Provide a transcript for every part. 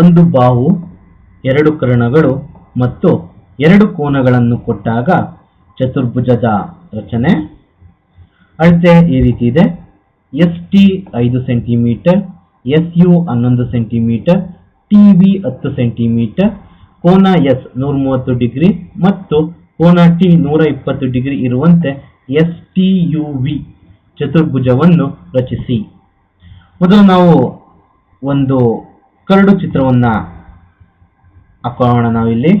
ಒಂದು ಬಾವು, ಎರಡು ಕರ್ಣಗಳು ಮತ್ತು ಎರಡು ಕೋನಗಳನ್ನು ಕೊಟ್ಟಾಗ ಚತುರ್ಭುಜದ ರಚನೆ. ಅಳತೆ ಈ ರೀತಿ ಇದೆ. ಎಸ್ ಟಿ ಐದು ಸೆಂಟಿಮೀಟರ್ ಎಸ್ ಯು ಹನ್ನೊಂದು ಸೆಂಟಿಮೀಟರ್ ಟಿ ಬಿ ಹತ್ತು ಸೆಂಟಿಮೀಟರ್, ಕೋನ ಎಸ್ ನೂರ ಮೂವತ್ತು ಡಿಗ್ರಿ ಮತ್ತು ಕೋನ ಟಿ ನೂರ ಇಪ್ಪತ್ತು ಡಿಗ್ರಿ ಇರುವಂತೆ ಎಸ್ ಟಿ ಯು ವಿ ಚತುರ್ಭುಜವನ್ನು ರಚಿಸಿ. ಮೊದಲು ನಾವು ಒಂದು ಕರಡು ಚಿತ್ರವನ್ನ ಹಾಕೋಣ ನಾವಿಲ್ಲಿ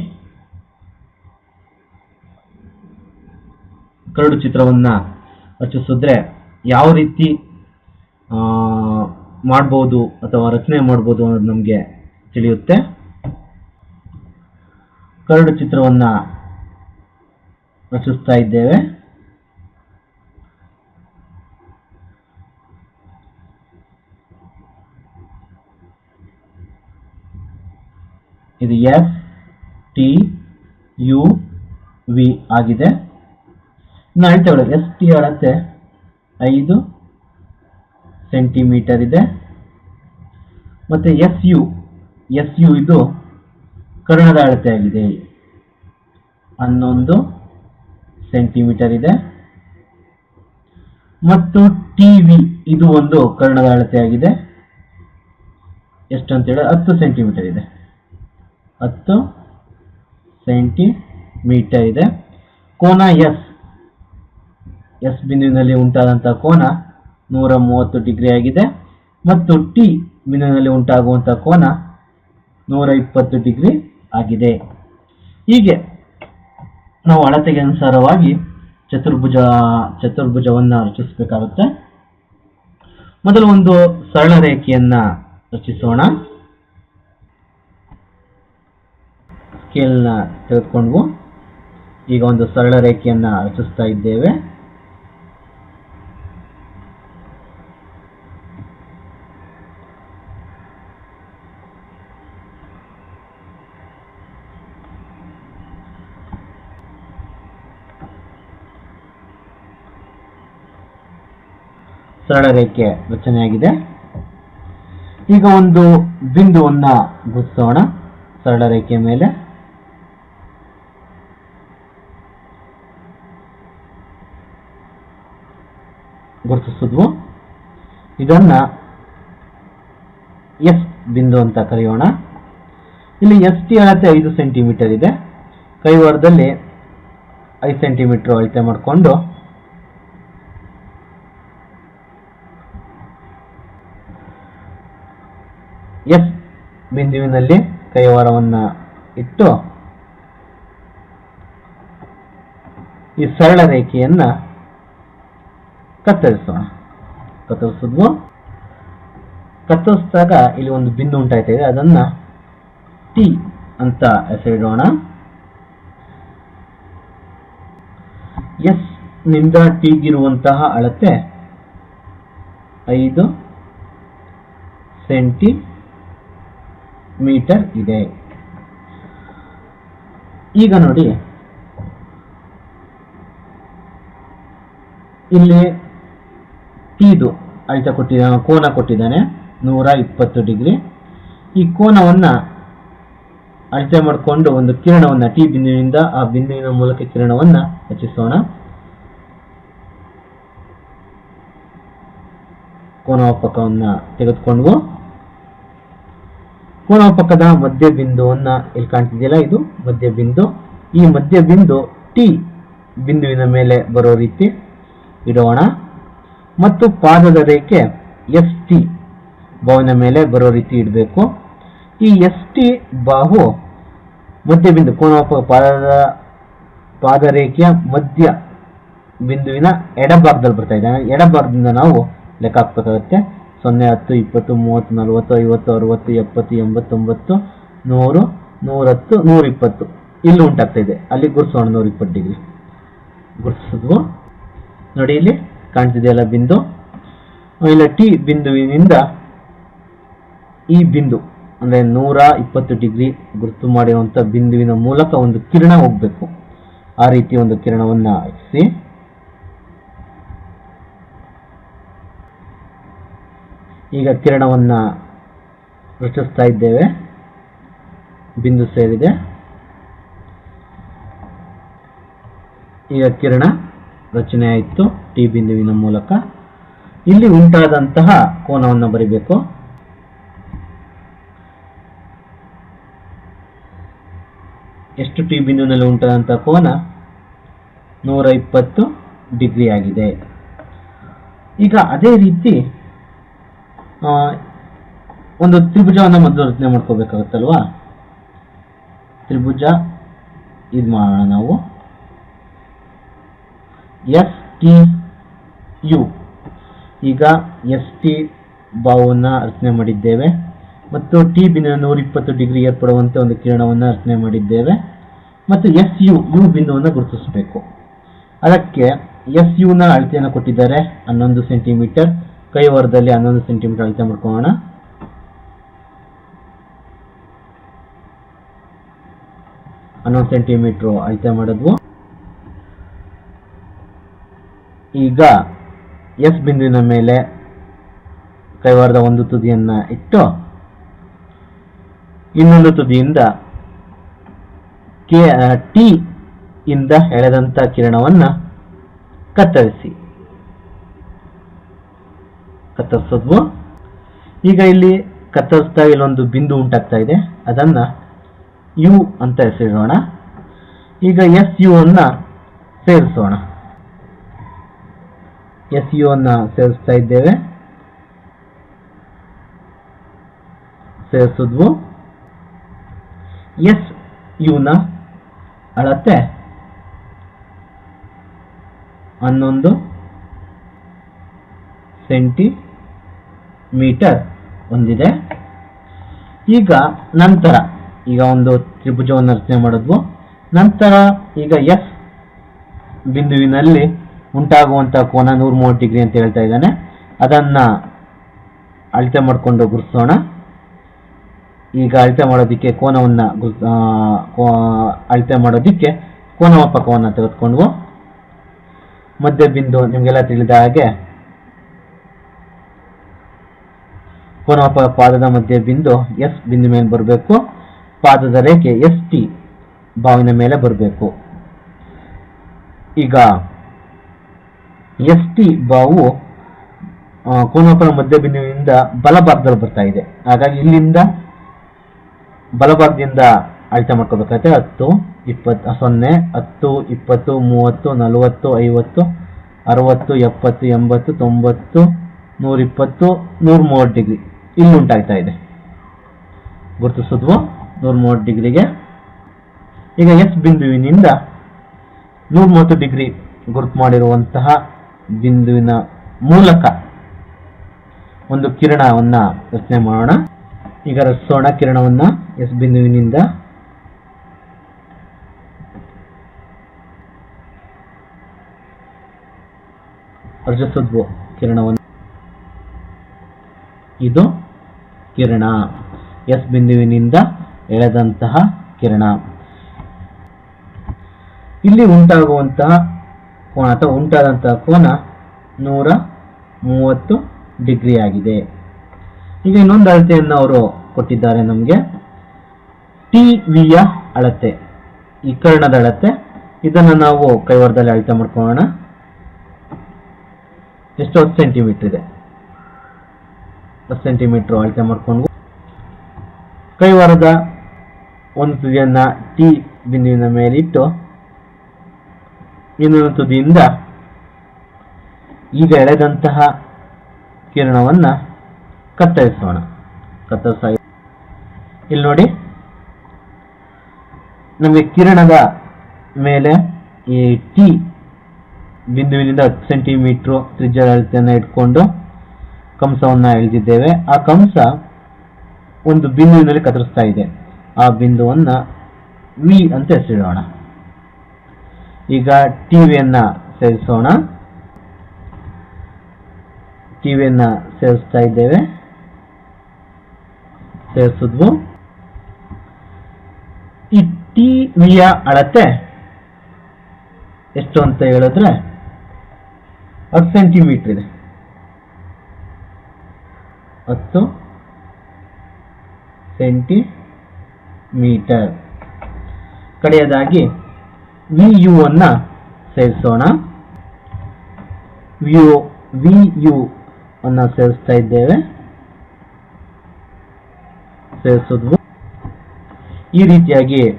ಕರಡು ಚಿತ್ರವನ್ನ ರಚಿಸಿದ್ರೆ ಯಾವ ರೀತಿ ಮಾಡ್ಬೋದು ಅಥವಾ ರಚನೆ ಮಾಡ್ಬೋದು ಅನ್ನೋದು ನಮಗೆ ತಿಳಿಯುತ್ತೆ. ಕರಡು ಚಿತ್ರವನ್ನ ರಚಿಸ್ತಾ ಇದ್ದೇವೆ. ಇದು ಎಫ್ ಟಿ ಯು ವಿ ಆಗಿದೆ. ಇನ್ನು ಅಳತೆಗಳು ಎಸ್ ಟಿ ಅಳತೆ ಐದು ಸೆಂಟಿಮೀಟರ್ ಇದೆ. ಮತ್ತೆ ಎಸ್ ಯು ಎಸ್ ಯು ಇದು ಕರ್ಣದ ಅಳತೆ ಆಗಿದೆ. ಹನ್ನೊಂದು ಸೆಂಟಿಮೀಟರ್ ಇದೆ. ಮತ್ತು ಟಿ ವಿ ಇದು ಒಂದು ಕರ್ಣದ ಅಳತೆ ಅಂತ ಹೇಳಿ, ಹತ್ತು ಸೆಂಟಿಮೀಟರ್ ಇದೆ. ಹತ್ತು ಸೆಂಟಿಮೀಟರ್ ಇದೆ. ಕೋನ ಎಸ್. ಎಸ್ ಬಿಂದುವಿನಲ್ಲಿ ಉಂಟಾದಂತಹ ಕೋನ ನೂರ ಮೂವತ್ತು ಡಿಗ್ರಿ ಆಗಿದೆ. ಮತ್ತು ಟಿ ಬಿಂದುವಿನಲ್ಲಿ ಉಂಟಾಗುವಂತಹ ಕೋನ ನೂರ ಇಪ್ಪತ್ತು ಡಿಗ್ರಿ ಆಗಿದೆ. ಹೀಗೆ ನಾವು ಅಳತೆಗೆ ಅನುಸಾರವಾಗಿ ಚತುರ್ಭುಜ, ಚತುರ್ಭುಜವನ್ನು ರಚಿಸಬೇಕಾಗುತ್ತೆ. ಮೊದಲು ಒಂದು ಸರಳ ರೇಖೆಯನ್ನ ರಚಿಸೋಣ. ಸ್ಕೇಲ್ನ ತೆಗೆದುಕೊಂಡು ಈಗ ಒಂದು ಸರಳ ರೇಖೆಯನ್ನ ರಚಿಸ್ತಾ ಇದ್ದೇವೆ. ಸರಳ ರೇಖೆ ರಚನೆಯಾಗಿದೆ. ಈಗ ಒಂದು ಬಿಂದುವನ್ನ ಗುರುತಿಸೋಣ. ಸರಳ ರೇಖೆಯ ಮೇಲೆ ಗುರುತಿಸಿದ್ವು ಇದನ್ನ ಎಸ್ ಬಿಂದು ಅಂತ ಕರೆಯೋಣ. ಇಲ್ಲಿ ಎಸ್ ಟಿ ಅಳತೆ ಐದು ಸೆಂಟಿಮೀಟರ್ ಇದೆ. ಕೈವಾರದಲ್ಲಿ ಐದು ಸೆಂಟಿಮೀಟರ್ ಅಳತೆ ಮಾಡಿಕೊಂಡು ಎಸ್ ಬಿಂದುವಿನಲ್ಲಿ ಕೈವಾರವನ್ನ ಇಟ್ಟು ಈ ಸರಳ ರೇಖೆಯನ್ನ ಕತ್ತರಿಸೋಣ. ಕತ್ತರಿಸಿದ್ವು ಕತ್ತರಿಸಿದಾಗ ಇಲ್ಲಿ ಒಂದು ಬಿಂದು ಉಂಟಾಯ್ತಾ ಇದೆ, ಅದನ್ನ ಟಿ ಅಂತ ಹೆಸರಿಡೋಣ. ಎಸ್ನಿಂದ ಟಿಗಿರುವಂತಹ ಅಳತೆ ಐದು ಸೆಂಟಿ ಮೀಟರ್ ಇದೆ. ಈಗ ನೋಡಿ. ಇಲ್ಲಿ ಟಿದು ಅಳಿತ ಕೊಟ್ಟಿದ್ದಾನೆ ಕೋನ ಕೊಟ್ಟಿದ್ದಾನೆ. ನೂರ ಇಪ್ಪತ್ತು ಡಿಗ್ರಿ. ಈ ಕೋನವನ್ನ ಅಳತೆ ಮಾಡಿಕೊಂಡು ಒಂದು ಕಿರಣವನ್ನ ಟಿ ಬಿಂದುವಿನಿಂದ ಆ ಬಿಂದುವಿನ ಮೂಲಕ ಕಿರಣವನ್ನ ರಚಿಸೋಣ ಕೋನವಪಕವನ್ನ ತೆಗೆದುಕೊಂಡು ಕೋನವಪಕದ ಮಧ್ಯ ಬಿಂದುವನ್ನ ಇಲ್ಲಿ ಕಾಣ್ತಿದೆಯಲ್ಲ, ಇದು ಮಧ್ಯ ಬಿಂದು ಈ ಮಧ್ಯ ಬಿಂದು ಟಿ ಬಿಂದುವಿನ ಮೇಲೆ ಬರೋ ರೀತಿ ಇಡೋಣ. ಮತ್ತು ಪಾದದ ರೇಖೆ ಎಸ್ ಟಿ ಬಾವಿನ ಮೇಲೆ ಬರೋ ರೀತಿ ಇಡಬೇಕು. ಈ ಎಸ್ ಟಿ ಬಾಹು ಮಧ್ಯ ಬಿಂದು ಕೋನವಪ ಪಾದದ ಪಾದರೇಖೆಯ ಮಧ್ಯ ಬಿಂದುವಿನ ಎಡಭಾಗದಲ್ಲಿ ಬರ್ತಾ ಇದೆ. ಎಡಭಾಗದಿಂದ ನಾವು ಲೆಕ್ಕ ಹಾಕ್ಬೇಕಾಗುತ್ತೆ. ಸೊನ್ನೆ, ಹತ್ತು, ಇಪ್ಪತ್ತು, ಮೂವತ್ತು, ನಲವತ್ತು, ಐವತ್ತು, ಅರವತ್ತು, ಎಪ್ಪತ್ತು, ಎಂಬತ್ತೊಂಬತ್ತು, ನೂರು, ನೂರತ್ತು, ನೂರಿಪ್ಪತ್ತು. ಇಲ್ಲಿ ಉಂಟಾಗ್ತಾ ಇದೆ. ಅಲ್ಲಿ ಗುರ್ಸೋಣ ನೂರ ಇಪ್ಪತ್ತು ಡಿಗ್ರಿ. ಗುರ್ಸೋದು ನೋಡಿ ಇಲ್ಲಿ. ಕಾಣ್ತಿದೆಯಲ್ಲ ಬಿಂದು? ಇಲ್ಲ, ಟಿ ಬಿಂದುವಿನಿಂದ ಈ ಬಿಂದು, ಅಂದ್ರೆ ನೂರ ಇಪ್ಪತ್ತು ಡಿಗ್ರಿ ಗುರುತು ಮಾಡಿರುವಂಥ ಬಿಂದುವಿನ ಮೂಲಕ ಒಂದು ಕಿರಣ ಹೋಗ್ಬೇಕು. ಆ ರೀತಿ ಒಂದು ಕಿರಣವನ್ನ ಹಾಕಿಸಿ ಈಗ ಕಿರಣವನ್ನ ರಚಿಸ್ತಾ ಇದ್ದೇವೆ. ಬಿಂದು ಸೇರಿದೆ. ಈಗ ಕಿರಣ. ರಚನೆ ಆಯಿತು ಟಿ ಬಿಂದುವಿನ ಮೂಲಕ. ಇಲ್ಲಿ ಉಂಟಾದಂತಹ ಕೋನವನ್ನು ಬರಿಬೇಕು. ಎಷ್ಟು ಟಿ ಬಿಂದುವಿನಲ್ಲಿ ಉಂಟಾದಂತಹ ಕೋನ? ನೂರ ಇಪ್ಪತ್ತು ಡಿಗ್ರಿ ಆಗಿದೆ. ಈಗ ಅದೇ ರೀತಿ ಒಂದು ತ್ರಿಭುಜವನ್ನು ಮೊದಲು ರಚನೆ ಮಾಡ್ಕೋಬೇಕಾಗುತ್ತಲ್ವಾ? ತ್ರಿಭುಜ ಇದು ಮಾಡೋಣ ನಾವು. S T U. ಈಗ ಎಸ್ ಟಿ ಬಾವನ್ನು ರಚನೆ ಮಾಡಿದ್ದೇವೆ ಮತ್ತು ಟಿ ಬಿಂದುವಿನ ನೂರಿಪ್ಪತ್ತು ಡಿಗ್ರಿ ಏರ್ಪಡುವಂತೆ ಒಂದು ಕಿರಣವನ್ನು ರಚನೆ ಮಾಡಿದ್ದೇವೆ ಮತ್ತು ಎಸ್ ಯು ಯು ಬಿಂದುವನ್ನು ಗುರುತಿಸಬೇಕು. ಅದಕ್ಕೆ ಎಸ್ ಯುನ ಅಳತೆಯನ್ನು ಕೊಟ್ಟಿದ್ದಾರೆ ಹನ್ನೊಂದು ಸೆಂಟಿಮೀಟರ್ ಕೈವರದಲ್ಲಿ ಹನ್ನೊಂದು ಸೆಂಟಿಮೀಟರ್ ಅಳತೆ ಮಾಡ್ಕೊಳ್ಳೋಣ. ಹನ್ನೊಂದು ಸೆಂಟಿಮೀಟರ್ ಅಳತೆ ಮಾಡಿದ್ವು. ಈಗ ಎಸ್ ಬಿಂದುವಿನ ಮೇಲೆ ಕೈವಾರದ ಒಂದು ತುದಿಯನ್ನು ಇಟ್ಟು ಇನ್ನೊಂದು ತುದಿಯಿಂದ ಕೆ ಟಿ ಇಂದ ಎಳೆದಂಥ ಕಿರಣವನ್ನು ಕತ್ತರಿಸಿ. ಕತ್ತರಿಸೋದ್ವು. ಈಗ ಇಲ್ಲಿ ಕತ್ತರಿಸ್ತಾ ಇಲ್ಲೊಂದು ಬಿಂದು ಉಂಟಾಗ್ತಾ ಇದೆ. ಅದನ್ನು ಯು ಅಂತ ಹೆಸರಿಡೋಣ. ಈಗ ಎಸ್ ಯು ಅನ್ನ ಸೇರಿಸೋಣ. ಎಸ್ ಯು ಅನ್ನ ಸೇರಿಸ್ತಾ ಇದ್ದೇವೆ. ಸೇರಿಸಿದ್ವು. ಎಸ್ ಯುನ ಅಳತೆ ಹನ್ನೊಂದು ಸೆಂಟಿಮೀಟರ್ ಹೊಂದಿದೆ. ಈಗ ನಂತರ, ಈಗ ಒಂದು ತ್ರಿಭುಜವನ್ನು ರಚನೆ ಮಾಡಿದ್ವು. ನಂತರ ಈಗ ಎಸ್ ಬಿಂದುವಿನಲ್ಲಿ ಉಂಟಾಗುವಂತ ಕೋನ ನೂರ ಮೂವತ್ತು ಡಿಗ್ರಿ ಅಂತ ಹೇಳ್ತಾ ಇದ್ದಾನೆ. ಅದನ್ನ ಅಳತೆ ಮಾಡಿಕೊಂಡು ಗುರುತಿಸೋಣ. ಈಗ ಅಳತೆ ಮಾಡೋದಕ್ಕೆ ಕೋನವನ್ನ ಅಳತೆ ಮಾಡೋದಕ್ಕೆ ಕೋನಮಾಪಕವನ್ನು ತೆಗೆದುಕೊಂಡು ಮಧ್ಯ ಬಿಂದು ನಿಮಗೆಲ್ಲ ತಿಳಿದ ಹಾಗೆ ಕೋನಮಾಪಕ ಪಾದದ ಮಧ್ಯ ಬಿಂದು ಎಸ್ ಬಿಂದು ಮೇಲೆ ಬರಬೇಕು. ಪಾದದ ರೇಖೆ ಎಸ್ ಟಿ ಬಾವಿನ ಮೇಲೆ ಬರಬೇಕು. ಈಗ ಎಸ್ ಟಿ ಬಾವು ಕೋನಪುರ ಮಧ್ಯಬಿಂದುವಿನಿಂದ ಮಧ್ಯ ಬಿಂದುವಿನಿಂದ ಬಲಭಾಗದಲ್ಲಿ ಬರ್ತಾ ಇದೆ. ಹಾಗಾಗಿ ಇಲ್ಲಿಂದ ಬಲಭಾಗದಿಂದ ಅಳತೆ ಮಾಡ್ಕೋಬೇಕಾಗುತ್ತೆ. ಹತ್ತು ಇಪ್ಪತ್ತು ಸೊನ್ನೆ, ಹತ್ತು, ಇಪ್ಪತ್ತು, ಮೂವತ್ತು, ನಲವತ್ತು, ಐವತ್ತು, ಅರವತ್ತು, ಎಪ್ಪತ್ತು, ಎಂಬತ್ತು, ತೊಂಬತ್ತು, ನೂರಿಪ್ಪತ್ತು ನೂರ ಮೂವತ್ತು ಡಿಗ್ರಿ. ಇಲ್ಲಿ ಉಂಟಾಗ್ತಾ ಇದೆ. ಗುರುತಿಸಿದ್ವು ನೂರ ಮೂವತ್ತು ಡಿಗ್ರಿಗೆ. ಈಗ ಎಸ್ ಬಿಂದುವಿನಿಂದ ನೂರ ಮೂವತ್ತು ಡಿಗ್ರಿ ಗುರುತು ಮಾಡಿರುವಂತಹ ಬಿಂದುವಿನ ಮೂಲಕ ಒಂದು ಕಿರಣವನ್ನ ರಚನೆ ಮಾಡೋಣ. ಈಗ ರಚಿಸೋಣ ಕಿರಣವನ್ನ ಎಸ್ ಬಿಂದುವಿನಿಂದ. ರಚಿಸಿದ್ವು ಕಿರಣವನ್ನು. ಇದು ಕಿರಣ. ಎಸ್ ಬಿಂದುವಿನಿಂದ ಎಳೆದಂತಹ ಕಿರಣ. ಇಲ್ಲಿ ಉಂಟಾಗುವಂತಹ ಕೋನ ಅಥವಾ ಉಂಟಾದಂತಹ ಕೋನ ನೂರ ಮೂವತ್ತು ಡಿಗ್ರಿ ಆಗಿದೆ. ಈಗ ಇನ್ನೊಂದು ಅಳತೆಯನ್ನು ಅವರು ಕೊಟ್ಟಿದ್ದಾರೆ ನಮಗೆ. ಟಿ ವಿಯ ಅಳತೆ ಈ ಕರ್ಣದ ಅಳತೆ. ಇದನ್ನು ನಾವು ಕೈವಾರದಲ್ಲಿ ಅಳತೆ ಮಾಡ್ಕೊಳ್ಳೋಣ. ಎಷ್ಟು? ಹತ್ತು ಸೆಂಟಿಮೀಟರ್ ಇದೆ. ಹತ್ತು ಸೆಂಟಿಮೀಟರ್ ಅಳತೆ ಮಾಡಿಕೊಂಡು. ಕೈವಾರದ ಒಂದು ತುದಿಯನ್ನ ಟಿ ಬಿಂದುವಿನ ಮೇಲಿಟ್ಟು, ಇನ್ನೊಂದು ತುದಿಯಿಂದ ಈಗ ಎಳೆದಂತಹ ಕಿರಣವನ್ನ ಕತ್ತರಿಸೋಣ. ಕತ್ತರಿಸ ಇಲ್ಲಿ ನೋಡಿ. ನಮಗೆ ಕಿರಣದ ಮೇಲೆ ಈ ಟಿ ಬಿಂದುವಿನಿಂದ ಹತ್ತು ಸೆಂಟಿಮೀಟ್ರು ತ್ರಿಜ್ಯದ ಅಳತೆಯನ್ನು ಇಟ್ಕೊಂಡು ಕಂಸವನ್ನು ಎಳೆದಿದ್ದೇವೆ. ಆ ಕಂಸ ಒಂದು ಬಿಂದುವಿನಲ್ಲಿ ಕತ್ತರಿಸ್ತಾ ಇದೆ. ಆ ಬಿಂದುವನ್ನ ವಿ ಅಂತ ಹೆಸರಿಡೋಣ. ಈಗ ಟಿವಿಯನ್ನ ಸೇರಿಸೋಣ. ಟಿವಿಯನ್ನ ಸೇರಿಸ್ತಾ ಇದ್ದೇವೆ. ಸೇರಿಸಿದ್ವು ಈ ಟಿವಿಯ ಅಳತೆ ಎಷ್ಟು ಅಂತ ಹೇಳಿದ್ರೆ ಹತ್ತು ಸೆಂಟಿಮೀಟರ್ ಇದೆ. ಹತ್ತು ಮೀಟರ್ ಕಡೆಯದಾಗಿ ವಿ ಯು ಅನ್ನು ಸೇರಿಸೋಣ ವಿ ಯು ಅನ್ನ ಸೇರಿಸ್ತಾ ಇದ್ದೇವೆ. ಸೇರಿಸಿದ್ವು ಈ ರೀತಿಯಾಗಿ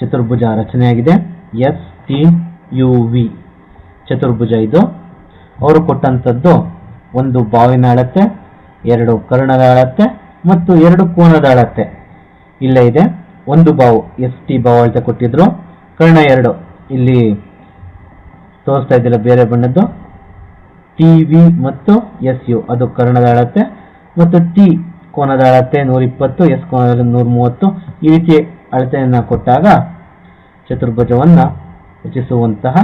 ಚತುರ್ಭುಜ ರಚನೆಯಾಗಿದೆ. S T U V. ಚತುರ್ಭುಜ ಇದು. ಅವರು ಕೊಟ್ಟಂಥದ್ದು ಒಂದು ಬಾವಿನ ಅಳತೆ, ಎರಡು ಕರ್ಣದ ಅಳತೆ ಮತ್ತು ಎರಡು ಕೋನದ ಅಳತೆ. ಇಲ್ಲೇ ಇದೆ. ಒಂದು ಬಾವು ಎಸ್ ಟಿ ಬಾವು ಅಳತೆ ಕೊಟ್ಟಿದ್ರು. ಕರ್ಣ ಎರಡು. ಇಲ್ಲಿ ತೋರಿಸ್ತಾ ಇದ್ದಿಲ್ಲ ಬೇರೆ ಬಣ್ಣದ್ದು. ಟಿ ವಿ ಮತ್ತು ಎಸ್ ಯು ಅದು ಕರ್ಣದ ಅಳತೆ ಮತ್ತು ಟಿ ಕೋನದ ಅಳತೆ ನೂರ ಇಪ್ಪತ್ತು ಎಸ್ ಕೋನದಲ್ಲಿ ನೂರ ಮೂವತ್ತು ಈ ರೀತಿ ಅಳತೆಯನ್ನು ಕೊಟ್ಟಾಗ ಚತುರ್ಭುಜವನ್ನು ರಚಿಸುವಂತಹ